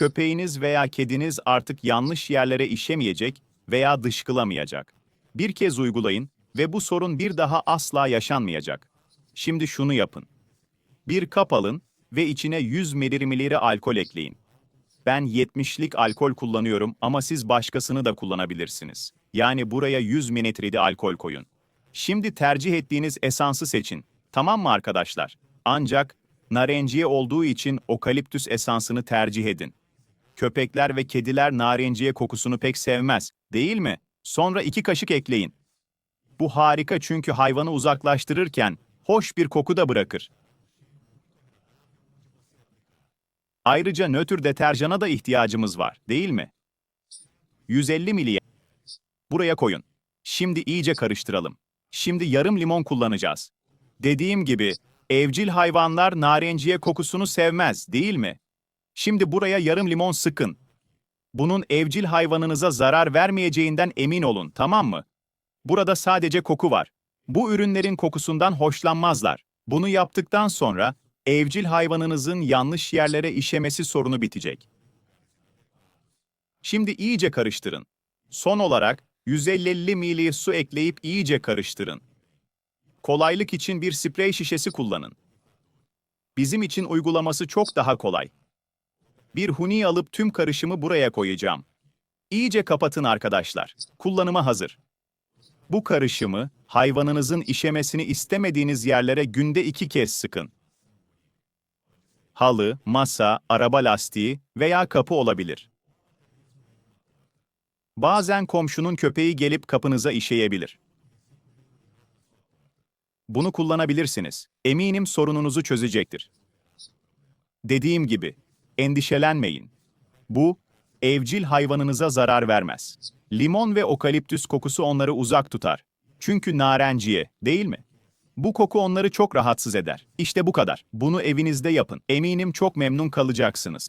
köpeğiniz veya kediniz artık yanlış yerlere işemeyecek veya dışkılamayacak. Bir kez uygulayın ve bu sorun bir daha asla yaşanmayacak. Şimdi şunu yapın. Bir kap alın ve içine 100 mililitri alkol ekleyin. Ben 70'lik alkol kullanıyorum ama siz başkasını da kullanabilirsiniz. Yani buraya 100 mililitre alkol koyun. Şimdi tercih ettiğiniz esansı seçin. Tamam mı arkadaşlar? Ancak narenciye olduğu için okaliptüs esansını tercih edin. Köpekler ve kediler narenciye kokusunu pek sevmez, değil mi? Sonra iki kaşık ekleyin. Bu harika çünkü hayvanı uzaklaştırırken hoş bir koku da bırakır. Ayrıca nötr deterjana da ihtiyacımız var, değil mi? 150 miliye. Buraya koyun. Şimdi iyice karıştıralım. Şimdi yarım limon kullanacağız. Dediğim gibi, evcil hayvanlar narenciye kokusunu sevmez, değil mi? Şimdi buraya yarım limon sıkın. Bunun evcil hayvanınıza zarar vermeyeceğinden emin olun, tamam mı? Burada sadece koku var. Bu ürünlerin kokusundan hoşlanmazlar. Bunu yaptıktan sonra evcil hayvanınızın yanlış yerlere işemesi sorunu bitecek. Şimdi iyice karıştırın. Son olarak 150 ml su ekleyip iyice karıştırın. Kolaylık için bir sprey şişesi kullanın. Bizim için uygulaması çok daha kolay. Bir huni alıp tüm karışımı buraya koyacağım. İyice kapatın arkadaşlar. Kullanıma hazır. Bu karışımı hayvanınızın işemesini istemediğiniz yerlere günde iki kez sıkın. Halı, masa, araba lastiği veya kapı olabilir. Bazen komşunun köpeği gelip kapınıza işeyebilir. Bunu kullanabilirsiniz. Eminim sorununuzu çözecektir. Dediğim gibi, endişelenmeyin. Bu, evcil hayvanınıza zarar vermez. Limon ve okaliptüs kokusu onları uzak tutar. Çünkü narenciye, değil mi? Bu koku onları çok rahatsız eder. İşte bu kadar. Bunu evinizde yapın. Eminim çok memnun kalacaksınız.